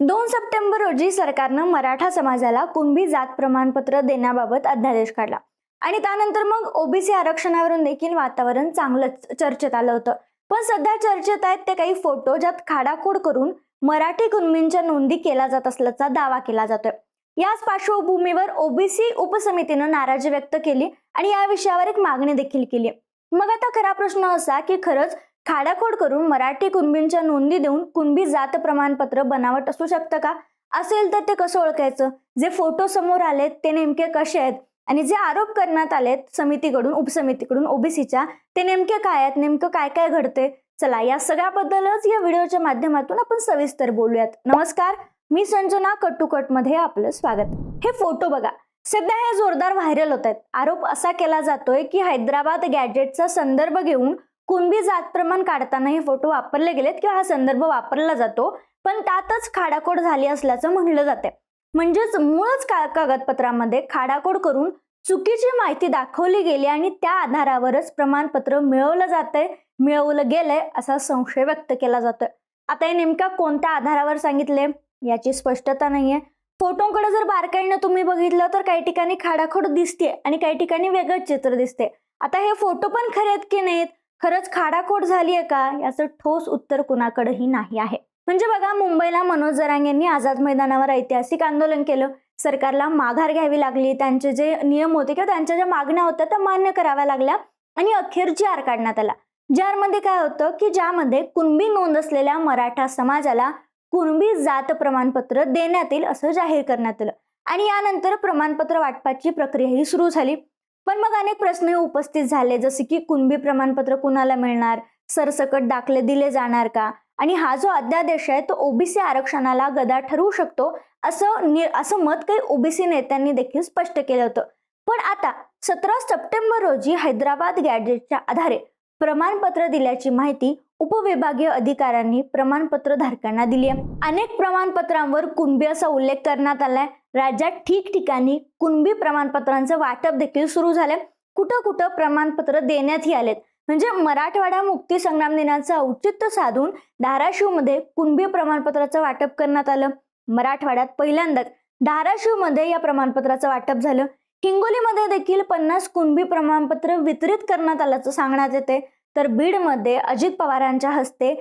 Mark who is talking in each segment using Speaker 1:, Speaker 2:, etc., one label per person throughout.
Speaker 1: दोन सप्टेंबर रोजी सरकारनं मराठा समाजाला कुणबी जात प्रमाणपत्र देण्याबाबत अध्यादेश काढला. आणि त्यानंतर मग ओबीसी आरक्षणावरून देखील वातावरण चांगलंच चर्चेत आलं होतं. पण सध्या चर्चेत आहेत ते काही फोटो ज्यात खाडाखोड करून मराठी कुणबींच्या नोंदी केला जात असल्याचा दावा केला जातोय. याच पार्श्वभूमीवर ओबीसी उपसमितीनं नाराजी व्यक्त केली आणि या विषयावर एक मागणी देखील केली. मग आता खरा प्रश्न असा की खरंच खाडाखोड करून मराठी कुणबींच्या नोंदी देऊन कुणबी जात प्रमाणपत्र बनावट असू शकतं का? असेल तर ते कसं ओळखायचं? जे फोटो समोर आलेत ते नेमके कसे आहेत? आणि जे आरोप करण्यात आलेत समितीकडून उपसमितीकडून ओबीसीच्या ते नेमके काय आहेत? नेमकं काय काय घडते चला या सगळ्याबद्दलच या व्हिडिओच्या माध्यमातून आपण सविस्तर बोलूयात. नमस्कार मी संजना कटुकटमध्ये आपलं स्वागत. हे फोटो बघा. सध्या हे जोरदार व्हायरल होत आहेत. आरोप असा केला जातोय की हैदराबाद गॅजेटचा संदर्भ घेऊन कुणबी जात प्रमाण काढताना हे फोटो वापरले गेलेत किंवा हा संदर्भ वापरला जातो पण त्यातच खाडाखोड झाली असल्याचं म्हणलं जाते. म्हणजेच मूळच का कागदपत्रामध्ये खाडाखोड करून चुकीची माहिती दाखवली गेली आणि त्या आधारावरच प्रमाणपत्र मिळवलं जातंय मिळवलं गेलंय असा संशय व्यक्त केला जातोय. आता हे नेमका कोणत्या आधारावर सांगितले याची स्पष्टता नाहीये. फोटोकडे जर बारकाईनं तुम्ही बघितलं तर काही ठिकाणी खाडाखोड दिसते आणि काही ठिकाणी वेगळंच चित्र दिसते आता हे फोटो पण खरे आहेत की नाहीत? खरंच खाडाखोड झाली आहे का? याचं ठोस उत्तर कुणाकडेही नाही आहे. म्हणजे बघा मुंबईला मनोज जरांग यांनी आझाद मैदानावर ऐतिहासिक आंदोलन केलं. सरकारला माघार घ्यावी लागली. त्यांचे जे नियम होते किंवा त्यांच्या ज्या मागण्या होत्या त्या मान्य कराव्या लागल्या आणि अखेर जी आर काढण्यात आला. ज्यामध्ये काय होतं की ज्यामध्ये कुणबी नोंद असलेल्या मराठा समाजाला कुणबी जात प्रमाणपत्र देण्यात येईल असं जाहीर करण्यात आलं. आणि यानंतर प्रमाणपत्र वाटपाची प्रक्रियाही सुरू झाली. पण मग अनेक प्रश्न उपस्थित झाले जसे की कुणबी प्रमाणपत्र कुणाला मिळणार? सरसकट दाखले दिले जाणार का? आणि हा जो अध्यादेश आहे तो ओबीसी आरक्षणाला गदा ठरवू शकतो असं नि असं मत काही ओबीसी नेत्यांनी देखील स्पष्ट केलं होतं. पण आता सतरा सप्टेंबर रोजी हैदराबाद गॅजेटच्या आधारे प्रमाणपत्र दिल्याची माहिती उपविभागीय अधिकाऱ्यांनी प्रमाणपत्र धारकांना दिली आहे. अनेक प्रमाणपत्रांवर कुणबी असा उल्लेख करण्यात आलाय. राज्यात ठिकठिकाणी कुणबी प्रमाणपत्रांचं वाटप देखील सुरू झालंय. कुठं कुठं प्रमाणपत्र देण्यातही आलेत म्हणजे मराठवाडा मुक्ती संग्राम दिनाचं औचित्य साधून धाराशिवमध्ये कुणबी प्रमाणपत्राचं वाटप करण्यात आलं. मराठवाड्यात पहिल्यांदाच धाराशिवमध्ये या प्रमाणपत्राचं वाटप झालं. हिंगोलीमध्ये देखील पन्नास कुणबी प्रमाणपत्र वितरित करण्यात आल्याचं सांगण्यात येते तर बीडमध्ये अजित पवारांच्या हस्ते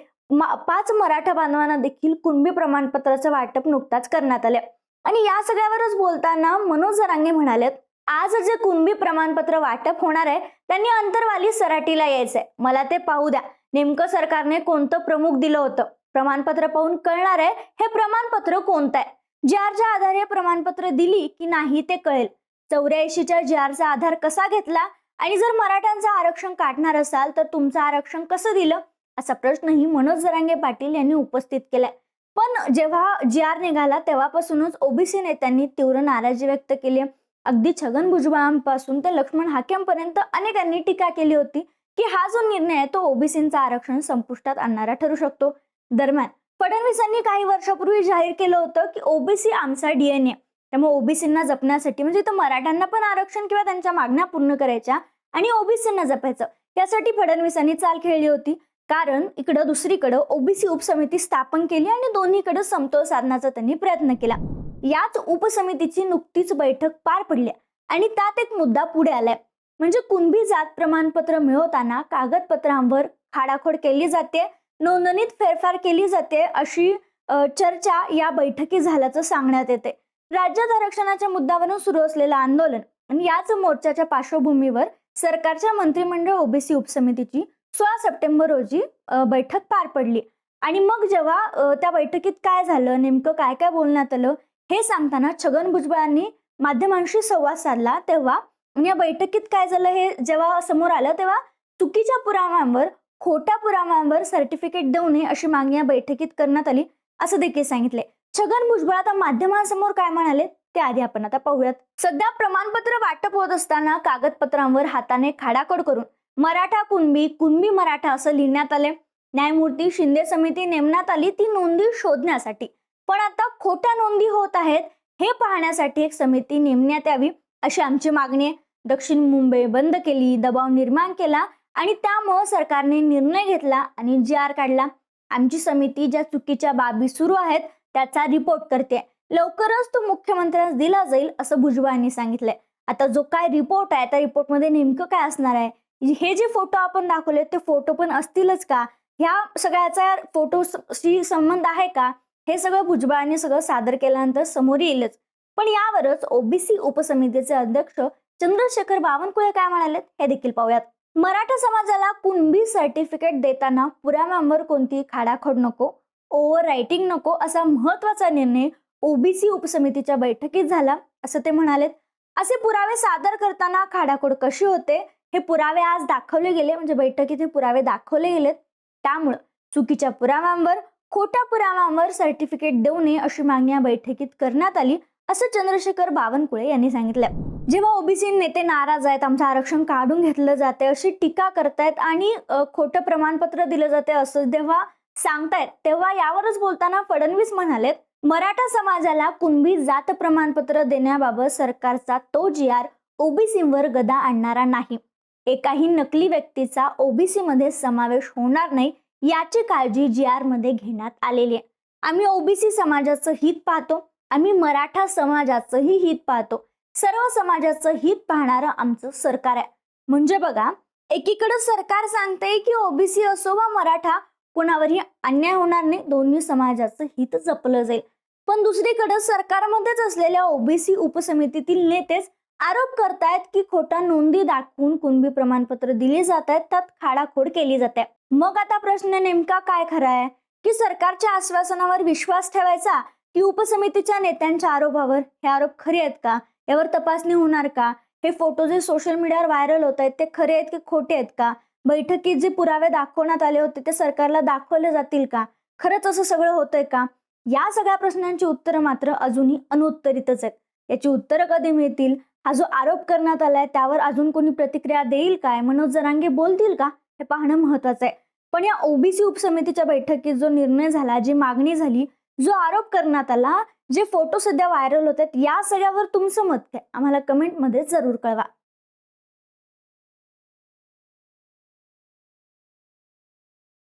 Speaker 1: पाच मराठा बांधवांना देखील कुणबी प्रमाणपत्राचं वाटप नुकताच करण्यात आले. आणि या सगळ्यावरच बोलताना मनोज जरांगे म्हणालेत आज जे कुणबी प्रमाणपत्र वाटप होणार आहे त्यांनी अंतरवाली सराटीला यायचंय. मला ते पाहू द्या. नेमकं सरकारने कोणतं प्रमुख दिलं होतं? प्रमाणपत्र पाहून कळणार आहे हे प्रमाणपत्र कोणतं आहे ज्याच्या आधारे प्रमाणपत्र दिली की नाही ते कळेल. चौऱ्याऐंशीच्या ज्यारचा आरचा आधार कसा घेतला आणि जर मराठ्यांचं आरक्षण काढणार असाल तर तुमचं आरक्षण कसं दिलं? असा प्रश्नही मनोज जरांगे पाटील यांनी उपस्थित केलाय. पण जेव्हा जी आर निघाला तेव्हापासूनच ओबीसी नेत्यांनी तीव्र नाराजी व्यक्त केली अगदी छगन भुजबळांपासून ते लक्ष्मण हाकेंपर्यंत अनेकांनी टीका केली होती की हा जो निर्णय आहे तो ओबीसींचा आरक्षण संपुष्टात आणणारा ठरू शकतो. दरम्यान फडणवीसांनी काही वर्षापूर्वी जाहीर केलं होतं की ओबीसी आमचा डीएनए त्यामुळे ओबीसींना जपण्यासाठी म्हणजे इथं मराठ्यांना पण आरक्षण किंवा त्यांच्या मागण्या पूर्ण करायच्या आणि ओबीसींना जपायचं. यासाठी फडणवीसांनी चाल खेळली होती. कारण इकडं दुसरीकडं ओबीसी उपसमिती स्थापन केली आणि दोन्हीकडे समतोल साधण्याचा त्यांनी प्रयत्न केला. याच उपसमितीची नुकतीच बैठक पार पडली आणि त्यात एक मुद्दा पुढे आलाय. म्हणजे कुणबी जात प्रमाणपत्र मिळवताना कागदपत्रांवर खाडाखोड केली जाते नोंदणीत फेरफार केली जाते अशी चर्चा या बैठकी झाल्याचं सांगण्यात येते राज्यात आरक्षणाच्या मुद्द्यावरून सुरू असलेलं आंदोलन आणि याच मोर्चाच्या पार्श्वभूमीवर सरकारच्या मंत्रिमंडळ ओबीसी उपसमितीची सोळा सप्टेंबर रोजी बैठक पार पडली. आणि मग जेव्हा त्या बैठकीत काय झालं नेमकं काय काय बोलण्यात आलं हे सांगताना छगन भुजबळांनी माध्यमांशी संवाद साधला तेव्हा. या बैठकीत काय झालं हे जेव्हा समोर आलं तेव्हा चुकीच्या पुराव्यांवर खोट्या पुराव्यांवर सर्टिफिकेट देऊ नये अशी मागणी या बैठकीत करण्यात आली असं देखील सांगितले छगन भुजबळ आता माध्यमांसमोर काय म्हणाले ते आधी आपण आता पाहूयात. सध्या प्रमाणपत्र वाटप होत असताना कागदपत्रांवर हाताने खाडाखोड करून मराठा कुणबी कुणबी मराठा असं लिहिण्यात आले. न्यायमूर्ती शिंदे समिती नेमण्यात आली ती नोंदी शोधण्यासाठी. पण आता खोट्या नोंदी होत आहेत हे पाहण्यासाठी एक समिती नेमण्यात यावी अशी आमची मागणी आहे. दक्षिण मुंबई बंद केली दबाव निर्माण केला आणि त्यामुळं सरकारने निर्णय घेतला आणि जी आर काढला. आमची समिती ज्या चुकीच्या बाबी सुरू आहेत त्याचा रिपोर्ट करते. लवकरच तो मुख्यमंत्र्यांना दिला जाईल असं भुजबळ यांनी सांगितलंय. आता जो काय रिपोर्ट आहे त्या रिपोर्टमध्ये नेमकं काय असणार आहे? हे जे फोटो आपण दाखवले ते फोटो पण असतीलच का? ह्या सगळ्याचा फोटोशी संबंध आहे का? हे सगळं भुजबळांनी सगळं सादर केल्यानंतर समोर येईलच. पण यावरच ओबीसी उपसमितीचे अध्यक्ष चंद्रशेखर बावनकुळे काय म्हणाले हे देखील पाहूयात. मराठा समाजाला कुणबी सर्टिफिकेट देताना पुराव्यांवर कोणती खाडाखोड नको? ओव्हर रायटिंग नको असा महत्त्वाचा निर्णय ओबीसी उपसमितीच्या बैठकीत झाला असं ते म्हणालेत. असे पुरावे सादर करताना खाडाखोड कशी होते हे पुरावे आज दाखवले गेले म्हणजे बैठकीत हे पुरावे दाखवले गेलेत. त्यामुळं चुकीच्या पुराव्यांवर खोट्या पुराव्यांवर सर्टिफिकेट देऊ नये अशी मागणी या बैठकीत करण्यात आली असं चंद्रशेखर बावनकुळे यांनी सांगितलं. जेव्हा ओबीसी नेते नाराज आहेत आमचं आरक्षण काढून घेतलं जाते अशी टीका करतायत आणि खोटं प्रमाणपत्र दिलं जाते असं जेव्हा सांगतायत. तेव्हा यावरच बोलताना फडणवीस म्हणालेत मराठा समाजाला कुणबी जात प्रमाणपत्र देण्याबाबत सरकारचा तो जी आर ओबीसीवर गदा आणणारा नाही. एकाही नकली व्यक्तीचा ओबीसी मध्ये समावेश होणार नाही याची काळजी जी आरमध्ये घेण्यात आलेली आहे. आम्ही ओबीसी समाजाचं हित पाहतो आम्ही मराठा समाजाचंही हित पाहतो. सर्व समाजाचं हित पाहणारं आमचं सरकार आहे. म्हणजे बघा एकीकडे सरकार सांगते की ओबीसी असो वा मराठा कोणावरही अन्याय होणार नाही. दोन्ही समाजाचं हित जपलं जाईल. पण दुसरीकडे सरकारमध्येच असलेल्या ओबीसी उपसमितीतील नेतेच आरोप करतायत की खोटा नोंदी दाखवून कुणबी प्रमाणपत्र दिली जात आहेत त्यात खाडाखोड केली जाते. मग आता प्रश्न नेमका काय खरा आहे? की सरकारच्या आश्वासनावर विश्वास ठेवायचा? की उपसमितीच्या नेत्यांच्या आरोपावर? हे आरोप खरे आहेत का? यावर तपासणी होणार का? हे फोटो जे सोशल मीडियावर व्हायरल होत आहेत ते खरे आहेत की खोटे आहेत का? बैठकीत जे पुरावे दाखवण्यात आले होते ते सरकारला दाखवले जातील का? खरंच असं सगळं होतंय का? या सगळ्या प्रश्नांची उत्तरं मात्र अजूनही अनुत्तरितच आहेत. याची उत्तरं कधी मिळतील? हा जो आरोप करण्यात आलाय त्यावर अजून कोणी प्रतिक्रिया देईल काय? मनोज जरांगे बोलतील का? हे पाहणं महत्वाचं आहे. पण या ओबीसी उपसमितीच्या बैठकीत जो निर्णय झाला जी मागणी झाली जो आरोप करण्यात आला जे फोटो सध्या व्हायरल होत आहेत या सगळ्यावर तुमचं मत काय? आम्हाला कमेंटमध्ये जरूर कळवा.